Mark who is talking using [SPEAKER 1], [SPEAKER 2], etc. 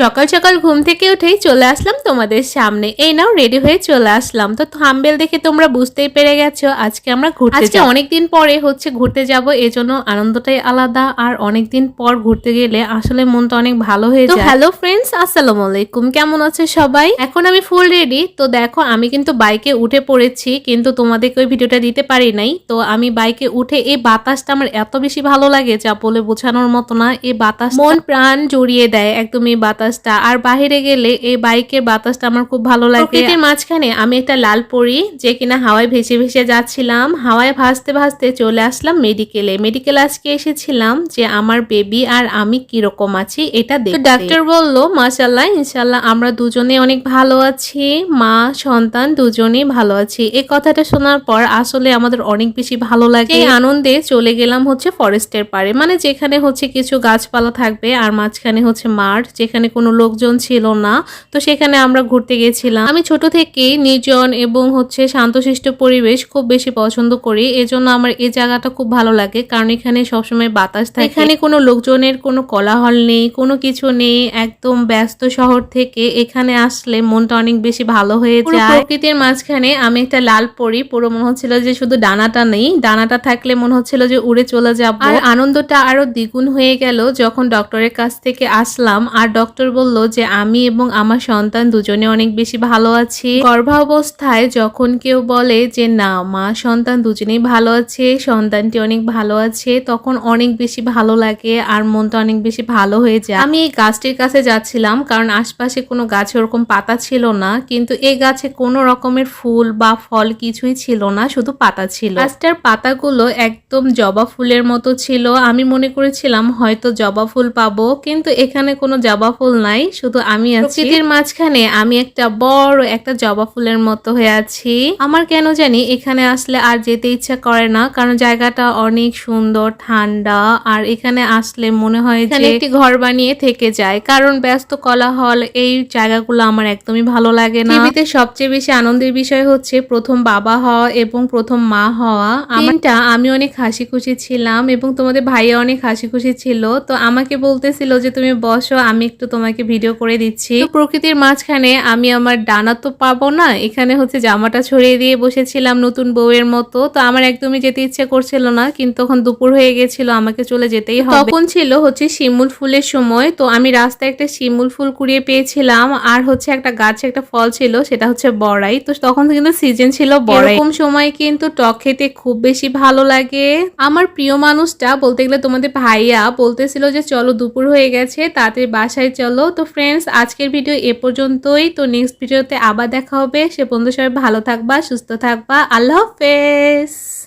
[SPEAKER 1] সকাল সকাল ঘুম থেকে উঠেই চলে আসলাম তোমাদের সামনে। এই নাও রেডি হয়ে চলে আসলাম। তো থাম্বেল দেখে তোমরা বুঝতেই পেরে গেছো আজকে আমরা ঘুরতে আজকে অনেকদিন পরে হচ্ছে ঘুরতে যাব এজন্য আনন্দটাই আলাদা। আর অনেকদিন পর ঘুরতে গেলে আসলে মনটা অনেক ভালো হয়ে যায়। হ্যালো ফ্রেন্ডস আসসালামু আলাইকুম। কেমন আছে সবাই? এখন আমি ফুল রেডি তো দেখো আমি কিন্তু বাইকে উঠে পড়েছি কিন্তু তোমাদেরকে ওই ভিডিওটা দিতে পারি নাই। তো আমি বাইকে উঠে এই বাতাসটা আমার এত বেশি ভালো লাগে যা বলে বোঝানোর মতো না। এই বাতাস মন প্রাণ জড়িয়ে দেয় একদম এই বাতাসটা আর বাইরে গেলে এই বাইকের বাতাসটা আমার খুব ভালো লাগে। প্রকৃতির মাঝখানে আমি একটা লাল পরি যে কিনা হাওয়ায় ভেসে ভেসে যাচ্ছিলাম। হাওয়ায় ভাসতে ভাসতে চলে আসলাম মেডিকেলে। মেডিকেল আজকে এসেছিলাম যে আমার বেবি আর আমি কীরকম আছি এটা দেখতে। ডাক্তার বলল মাশাল্লাহ ইনশাল্লাহ আমরা দুজনে অনেক ভালো আছি। মা সন্তান দুজনেই ভালো আছি। এই কথাটা শোনার পর আসলে আমাদের অনেক বেশি ভালো লাগে। এই আনন্দে চলে গেলাম হচ্ছে ফরেস্টের পাড়ে। মানে যেখানে হচ্ছে কিছু গাছপালা থাকবে আর মাঝখানে হচ্ছে মাঠ যেখানে কোনো লোকজন ছিল না। তো সেখানে আমরা ঘুরতে গেছিলাম। আমি ছোট থেকেই নির্জন এবং হচ্ছে শান্তশিষ্ট পরিবেশ খুব বেশি পছন্দ করি। এজন্য আমার এই জায়গাটা খুব ভালো লাগে। কারণ এখানে সবসময় বাতাস থাকে। এখানে কোনো লোকজনের কোনো কোলাহল নেই কোনো কিছু নেই। একদম ব্যস্ত শহর থেকে এখানে আসলে মনটা অনেক বেশি ভালো হয়ে যায়। প্রকৃতির মাঝখানে আমি একটা লাল পরি পুরো মনে হচ্ছিল যে শুধু ডানাটা নেই। ডানাটা থাকলে মনে হচ্ছিল যে উড়ে চলে যাব। আর আনন্দটা আরও দ্বিগুণ হয়ে গেল যখন ডক্টরের কাছ থেকে আসলাম। আর ডক্টর বলল যে, আমি এবং আমার সন্তান দুজনে অনেক বেশি ভালো আছি। গর্ভাবস্থায় যখন কেউ বলে যে, না, মা, সন্তান দুজনেই ভালো আছে, সন্তানটি অনেক ভালো আছে, তখন অনেক বেশি ভালো লাগে আর মনটা অনেক বেশি ভালো হয়ে যায়। আমি এই গাছটির কাছে যাচ্ছিলাম কারণ আশপাশে কোনো গাছে ওরকম পাতা ছিল না, কিন্তু এই গাছে কোনো রকমের ফুল বা ফল কিছুই ছিল না, শুধু পাতা ছিল। গাছটার পাতাগুলো একদম জবা ফুলের মতো ছিল। আমি মনে করেছিলাম হয়তো জবা ফুল পাবো, কিন্তু এখানে কোনো জবা ফুল নাই শুধু আমি আছি। মাঝখানে আমি একটা বড় একটা জবা ফুলের মতো হয়ে আছি। আমার কেন জানি এখানে আসলে আর যেতে ইচ্ছা করে না কারণ জায়গাটা অনেক সুন্দর ঠান্ডা আর এখানে আসলে মনে হয় যে একটি ঘর বানিয়ে থেকে যায়। কারণ ব্যস্ত কলাহল এই জায়গাগুলো আমার একদমই ভালো লাগে না। পৃথিবীতে সবচেয়ে বেশি আনন্দের বিষয় হচ্ছে প্রথম বাবা হওয়া এবং প্রথম মা হওয়া। আমারটা আমি অনেক হাসি খুশি ছিলাম এবং তোমাদের ভাইয়া অনেক হাসি খুশি ছিল। তো আমাকে বলতেছিল যে তুমি বসো আমি একটু তোমাকে ভিডিও করে দিচ্ছি। প্রকৃতির মাঝখানে আমি আমার ডানা তো পাবো না এখানে হচ্ছে জামাটা ছড়িয়ে দিয়ে বসেছিলাম নতুন বউয়ের মতো। তো আমার একদমই যেতে ইচ্ছে করছিল না কিন্তু তখন দুপুর হয়ে গেছিল আমাকে চলে যেতেই হবে। তখন ছিল হচ্ছে শিমুল ফুলের সময় তো আমি রাস্তায় একটা শিমুল ফুল কুড়িয়ে পেয়েছিলাম আর হচ্ছে একটা গাছে একটা ফল ছিল সেটা হচ্ছে বড়াই। তো তখন কিন্তু সিজন ছিল বড়াই। এরকম সময় কিন্তু টক খেতে খুব বেশি ভালো লাগে। আমার প্রিয় মানুষটা বলতে গেলে তোমাদের ভাইয়া বলতেছিল যে চলো দুপুর হয়ে গেছে তাড়াতাড়ি বাসায় চলো। তো ফ্রেন্ডস আজকের ভিডিও এ পর্যন্তই। তো নেক্সট ভিডিওতে আবার দেখা হবে। সে বন্ধু সবাই ভালো থাকবা, সুস্থ থাকবা। আল্লাহ হাফেজ!